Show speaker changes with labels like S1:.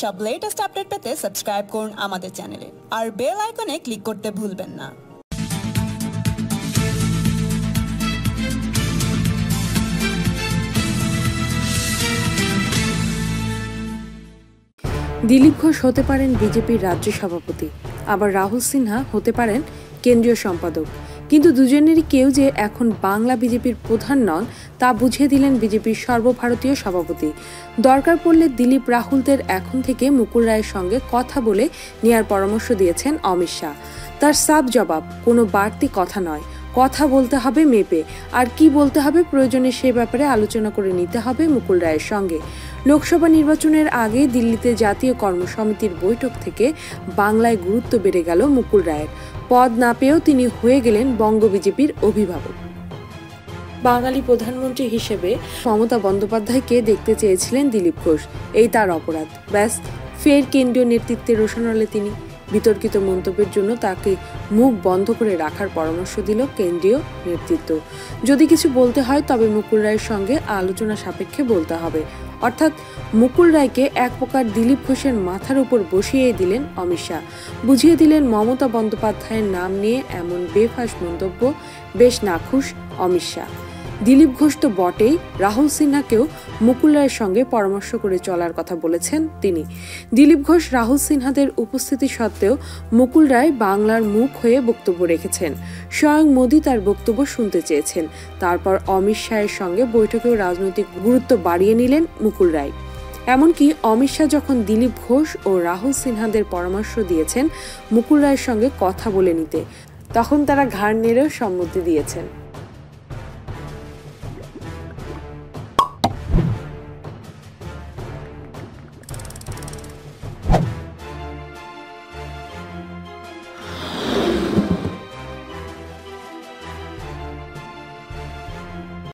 S1: সব latest update পেতে subscribe করুন আমাদের চ্যানেলে আর বেল আইকনে ক্লিক করতে ভুলবেন না।
S2: দিলীপ ঘোষ হতে পারেন বিজেপির রাজ্য সভাপতি। আবার রাহুল সিনহা হতে পারেন কেন্দ্রীয় সম্পাদক। কিন্তু দুজনেরই কেউ যে এখন বাংলা বিজেপির প্রধান নন, তা বুঝিয়ে দিলেন বিজেপির সর্বভারতীয় সভাপতি। দরকার পড়লে দিলীপ রাহুলদের এখন থেকে মুকুল রায়ের সঙ্গে কথা বলে নেয়ার পরামর্শ দিয়েছেন অমিত শাহ। তার সাব জবাব, কোনো বাড়তি কথা নয়। কথা বলতে হবে মেপে আর কি বলতে হবে প্রয়োজনে সে ব্যাপারে আলোচনা করে নিতে হবে মুকুল রায়ের সঙ্গে। লোকসভা নির্বাচনের আগে দিল্লিতে জাতীয় কর্মসমিতির বৈঠক থেকে বাংলায় গুরুত্ব বেড়ে গেল মুকুল রায়ের। পদ না পেয়েও তিনি হয়ে গেলেন বঙ্গ বিজেপির অভিভাবক। বাঙালি প্রধানমন্ত্রী হিসেবে মমতা বন্দ্যোপাধ্যায়কে দেখতে চেয়েছিলেন দিলীপ ঘোষ। এই তার অপরাধ। ব্যাস ফের কেন্দ্রীয় নেতৃত্বে রোশনালে তিনি। বিতর্কিত মন্তব্যের জন্য তাকে মুখ বন্ধ করে রাখার পরামর্শ দিল কেন্দ্রীয় নেতৃত্ব। যদি কিছু বলতে হয়, তবে মুকুল রায়ের সঙ্গে আলোচনা সাপেক্ষে বলতে হবে। অর্থাৎ, মুকুল রায়কে এক প্রকার দিলীপ ঘোষের মাথার উপর বসিয়ে দিলেন অমিত শাহ। বুঝিয়ে দিলেন, মমতা বন্দ্যোপাধ্যায়ের নাম নিয়ে এমন বেফাস মন্তব্য বেশ নাখুশ অমিত শাহ। দিলীপ ঘোষ তো বটেই, রাহুল সিনহাকেও মুকুল রায়ের সঙ্গে পরামর্শ করে চলার কথা বলেছেন তিনি। দিলীপ ঘোষ রাহুল সিনহাদের উপস্থিতি সত্ত্বেও মুকুল রায় বাংলার মুখ হয়ে বক্তব্য রেখেছেন। স্বয়ং মোদী তার বক্তব্য শুনতে চেয়েছেন। তারপর অমিত শাহের সঙ্গে বৈঠকেও রাজনৈতিক গুরুত্ব বাড়িয়ে নিলেন মুকুল রায়। এমনকি অমিত শাহ যখন দিলীপ ঘোষ ও রাহুল সিনহাদের পরামর্শ দিয়েছেন, মুকুল রায়ের সঙ্গে কথা বলে নিতে, তখন তারা ঘাড় নেড়েও সম্মতি দিয়েছেন।